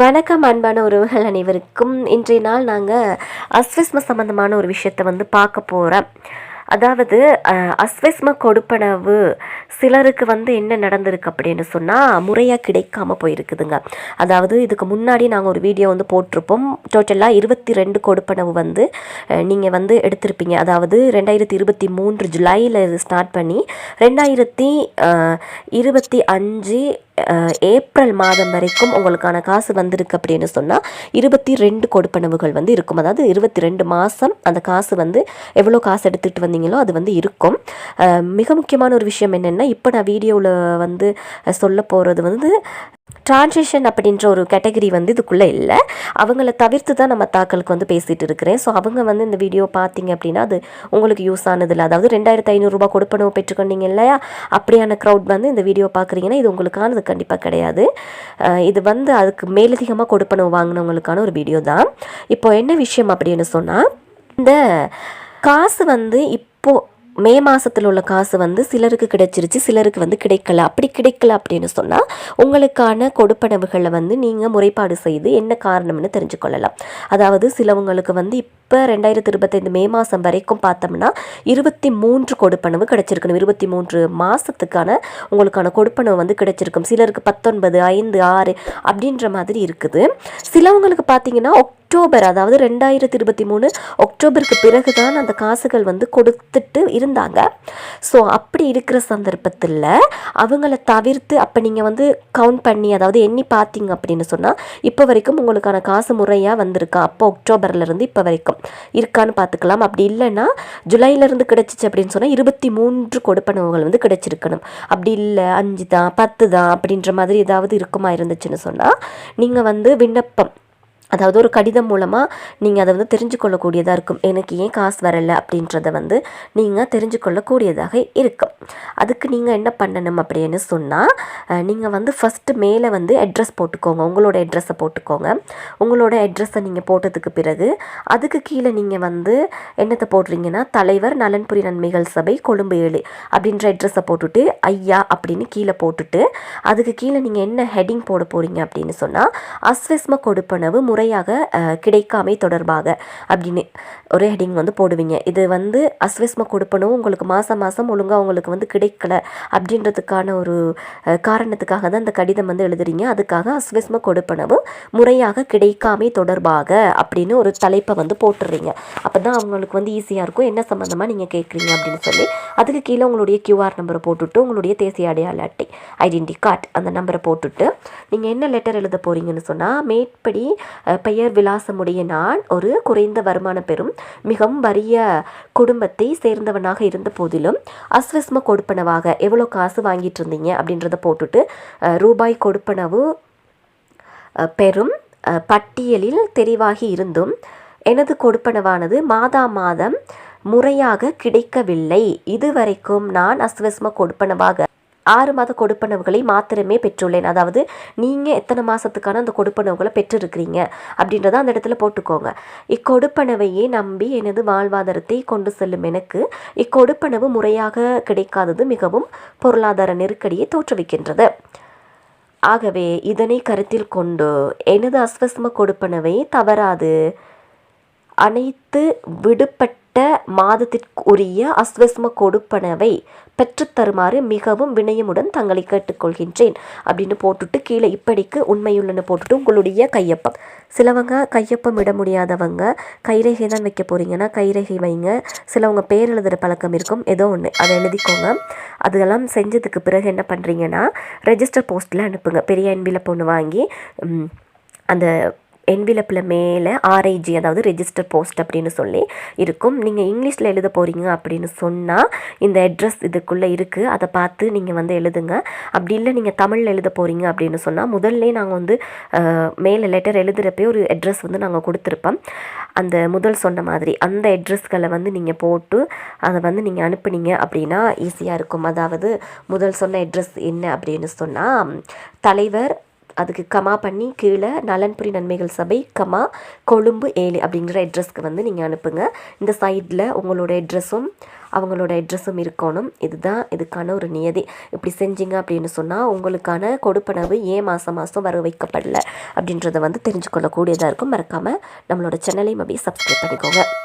வணக்கம் அன்பான உறவுகள் அனைவருக்கும். இன்றைய நாள் நாங்கள் அஸ்விஸ்ம சம்பந்தமான ஒரு விஷயத்தை வந்து பார்க்க போகிறோம் அதாவது அஸ்வஸ்ம அஸ்விஸ்ம கொடுப்பனவு சிலருக்கு வந்து என்ன நடந்திருக்கு அப்படின்னு சொன்னால் முறையாக கிடைக்காம போயிருக்குதுங்க. அதாவது இதுக்கு முன்னாடி நாங்கள் ஒரு வீடியோ வந்து போட்டிருப்போம். டோட்டலாக இருபத்தி ரெண்டு கொடுப்பனவு வந்து நீங்கள் வந்து எடுத்திருப்பீங்க. அதாவது ரெண்டாயிரத்தி இருபத்தி மூன்று ஜூலையில் ஸ்டார்ட் பண்ணி ரெண்டாயிரத்தி இருபத்தி அஞ்சு ஏப்ரல் மாதம் வரைக்கும் உங்களுக்கான காசு வந்திருக்கு அப்படின்னு சொன்னால் இருபத்தி ரெண்டு கொடுப்பனவுகள் வந்து இருக்கும். அதாவது இருபத்தி ரெண்டு மாதம் அந்த காசு வந்து எவ்வளோ காசு எடுத்துகிட்டு வந்தீங்களோ அது வந்து இருக்கும். மிக முக்கியமான ஒரு விஷயம் என்னென்னா இப்போ நான் வீடியோவில் வந்து சொல்ல போகிறது வந்து டிரான்சிஷன் அப்படின்ற ஒரு கேட்டகரி வந்து இதுக்குள்ளே இல்லை. அவங்கள தவிர்த்து தான் நம்ம தாக்கலுக்கு வந்து பேசிகிட்டு இருக்கிறேன். ஸோ அவங்க வந்து இந்த வீடியோ பார்த்தீங்க அப்படின்னா அது உங்களுக்கு யூஸ் ஆனதில்ல. அதாவது ரெண்டாயிரத்து ஐநூறுரூபா கொடுப்பனவு பெற்றுக்கொண்டீங்க இல்லையா? அப்படியான க்ரௌட் வந்து இந்த வீடியோ பார்க்குறீங்கன்னா இது உங்களுக்கானது கண்டிப்பாக கிடையாது. இது வந்து அதுக்கு மேலதிகமாக கொடுப்பனவு வாங்கினவங்களுக்கான ஒரு வீடியோ தான். இப்போ என்ன விஷயம் அப்படின்னு சொன்னால் இந்த காசு வந்து இப்போது மே மாதத்தில் உள்ள காசு வந்து சிலருக்கு கிடைச்சிருச்சு சிலருக்கு வந்து கிடைக்கல. அப்படி கிடைக்கல அப்படின்னு சொன்னால் உங்களுக்கான கொடுப்பனவுகளை வந்து நீங்கள் முறைப்பாடு செய்து என்ன காரணம்னு தெரிஞ்சுக்கொள்ளலாம். அதாவது சிலவங்களுக்கு வந்து இப்போ ரெண்டாயிரத்தி இருபத்தைந்து மே மாதம் வரைக்கும் பார்த்தோம்னா இருபத்தி மூன்று கொடுப்பனவு கிடைச்சிருக்கணும். இருபத்தி மூன்று மாதத்துக்கான உங்களுக்கான கொடுப்பனவு வந்து கிடைச்சிருக்கும். சிலருக்கு பத்தொன்பது ஐந்து ஆறு அப்படின்ற மாதிரி இருக்குது. சிலவங்களுக்கு பார்த்தீங்கன்னா அக்டோபர் அதாவது ரெண்டாயிரத்தி இருபத்தி மூணு அக்டோபருக்கு பிறகு தான் அந்த காசுகள் வந்து கொடுத்துட்டு இருந்தாங்க. ஸோ அப்படி இருக்கிற சந்தர்ப்பத்தில் அவங்கள தவிர்த்து அப்போ நீங்கள் வந்து கவுண்ட் பண்ணி அதாவது எண்ணி பார்த்தீங்க அப்படின்னு சொன்னால் இப்போ வரைக்கும் உங்களுக்கான காசு முறையாக வந்திருக்கா? அப்போ அக்டோபர்லேருந்து இப்போ வரைக்கும் இருக்கான்னு பார்த்துக்கலாம். அப்படி இல்லைன்னா ஜூலைலேருந்து கிடைச்சிச்சு அப்படின்னு சொன்னால் இருபத்தி மூன்று கொடுப்பனவுகள் வந்து கிடைச்சிருக்கணும். அப்படி இல்லை அஞ்சு தான் பத்து தான் அப்படின்ற மாதிரி ஏதாவது இருக்குமா இருந்துச்சுன்னு சொன்னால் நீங்கள் வந்து விண்ணப்பம் அதாவது ஒரு கடிதம் மூலமாக நீங்கள் அதை வந்து தெரிஞ்சு கொள்ளக்கூடியதாக இருக்கும். எனக்கு ஏன் காசு வரலை அப்படின்றத வந்து நீங்கள் தெரிஞ்சு கொள்ளக்கூடியதாக இருக்கும். அதுக்கு நீங்கள் என்ன பண்ணணும் அப்படின்னு சொன்னால் நீங்கள் வந்து ஃபஸ்ட்டு மேலே வந்து அட்ரஸ் போட்டுக்கோங்க. உங்களோட அட்ரஸை போட்டுக்கோங்க. உங்களோட அட்ரஸை நீங்கள் போட்டதுக்கு பிறகு அதுக்கு கீழே நீங்கள் வந்து என்னத்தை போடுறீங்கன்னா தலைவர் நலன்புரி நன்மைகள் சபை கொழும்பு ஏழு அப்படின்ற அட்ரஸை போட்டுட்டு ஐயா அப்படின்னு கீழே போட்டுட்டு அதுக்கு கீழே நீங்கள் என்ன ஹெட்டிங் போட போகிறீங்க அப்படின்னு சொன்னால் அஸ்வஸ்ம கொடுப்பனவு முறையாக கிடைக்காமை தொடர்பாக அப்படின்னு ஒரு ஹெட்டிங் வந்து போடுவீங்க. இது வந்து அஸ்வஸ்ம கொடுப்பனும் உங்களுக்கு மாதம் மாதம் ஒழுங்காக உங்களுக்கு வந்து கிடைக்கல அப்படின்றதுக்கான ஒரு காரணத்துக்காக தான் இந்த கடிதம் வந்து எழுதுறீங்க. அதுக்காக அஸ்வஸ்ம கொடுப்பனவு முறையாக கிடைக்காமை தொடர்பாக அப்படின்னு ஒரு தலைப்பை வந்து போட்டுடுறீங்க அப்போ தான் அவங்களுக்கு வந்து ஈஸியாக இருக்கும். என்ன சம்மந்தமாக நீங்கள் கேட்குறீங்க அப்படின்னு சொல்லி அதுக்கு கீழே உங்களுடைய கியூஆர் நம்பரை போட்டுவிட்டு உங்களுடைய தேசிய அடையாள அட்டை ஐடென்டி கார்டு அந்த நம்பரை போட்டுவிட்டு நீங்கள் என்ன லெட்டர் எழுத போகிறீங்கன்னு சொன்னால் மேற்படி பெயர் விலாசமுடைய நான் ஒரு குறைந்த வருமானம் பெறும் மிகவும் வறிய குடும்பத்தை சேர்ந்தவனாக இருந்த போதிலும் அஸ்வஸ்ம கொடுப்பனவாக எவ்வளோ காசு வாங்கிட்டு இருந்தீங்க அப்படின்றத போட்டுட்டு ரூபாய் கொடுப்பனவு பெறும் பட்டியலில் தெரிவாகி இருந்தும் எனது கொடுப்பனவானது மாதா மாதம் முறையாக கிடைக்கவில்லை. இதுவரைக்கும் நான் அஸ்வஸ்ம கொடுப்பனவாக ஆறு மாத கொடுப்பனவுகளை மாத்திரமே பெற்றுள்ளேன். அதாவது நீங்கள் எத்தனை மாதத்துக்கான அந்த கொடுப்பனவுகளை பெற்றிருக்கிறீங்க அப்படின்றத அந்த இடத்துல போட்டுக்கோங்க. இக்கொடுப்பனவையே நம்பி எனது வாழ்வாதாரத்தை கொண்டு செல்லும் எனக்கு இக்கொடுப்பனவு முறையாக கிடைக்காதது மிகவும் பொருளாதார நெருக்கடியை தோற்றுவிக்கின்றது. ஆகவே இதனை கருத்தில் கொண்டு எனது அஸ்வஸ்ம கொடுப்பனவை தவறாது. அனைத்து விடுபட்ட மாதத்திற்குரிய அஸ்வஸ்ம கொடுப்பனவை பெற்றுத்தருமாறு மிகவும் வினயமுடன் தங்களை கேட்டுக்கொள்கின்றேன். அப்படின்னு போட்டுட்டு கீழே இப்படிக்கு உண்மையுள்ளன்னு போட்டுட்டு உங்களுடைய கையொப்பம். சிலவங்க கையப்பம் இட முடியாதவங்க கைரேகை தான் வைக்க போகிறீங்கன்னா கைரேகை வைங்க. சிலவங்க பேர் எழுதுகிற பழக்கம் இருக்கும் ஏதோ ஒன்று அதை எழுதிக்கோங்க. அதெல்லாம் செஞ்சதுக்கு பிறகு என்ன பண்ணுறீங்கன்னா ரெஜிஸ்டர் போஸ்ட்டில் அனுப்புங்க. பெரிய அன்பில் பொண்ணு வாங்கி அந்த என்விலப்பில் மேலே ஆர்ஐஜி அதாவது ரெஜிஸ்டர் போஸ்ட் அப்படின்னு சொல்லி இருக்கும். நீங்கள் இங்கிலீஷில் எழுத போகிறீங்க அப்படின்னு சொன்னால் இந்த அட்ரஸ் இதுக்குள்ளே இருக்குது அதை பார்த்து நீங்கள் வந்து எழுதுங்க. அப்படி இல்லை நீங்கள் தமிழில் எழுத போகிறீங்க அப்படின்னு சொன்னால் முதல்ல நாங்கள் வந்து மேலே லெட்டர் எழுதுகிறப்பே ஒரு அட்ரஸ் வந்து நாங்கள் கொடுத்துருப்போம். அந்த முதல் சொன்ன மாதிரி அந்த அட்ரஸ்களை வந்து நீங்கள் போட்டு அதை வந்து நீங்கள் அனுப்புனீங்க அப்படின்னா ஈஸியாக இருக்கும். அதாவது முதல் சொன்ன அட்ரஸ் என்ன அப்படின்னு சொன்னால் தலைவர் அதுக்கு கமா பண்ணி கீழே நலன்புரி நன்மைகள் சபை கமா கொழும்பு ஏழு அப்படிங்கிற அட்ரஸ்க்கு வந்து நீங்கள் அனுப்புங்க. இந்த சைடில் உங்களோட அட்ரஸும் அவங்களோட அட்ரஸும் இருக்கணும். இதுதான் இதுக்கான ஒரு நியதி. இப்படி செஞ்சீங்க அப்படின்னு சொன்னால் உங்களுக்கான கொடுப்பனவு ஏன் மாதம் மாதம் வர வைக்கப்படல அப்படின்றத வந்து தெரிஞ்சுக்கொள்ளக்கூடியதாக இருக்கும். மறக்காமல் நம்மளோட சேனலையும் அப்படியே சப்ஸ்கிரைப் பண்ணிக்கோங்க.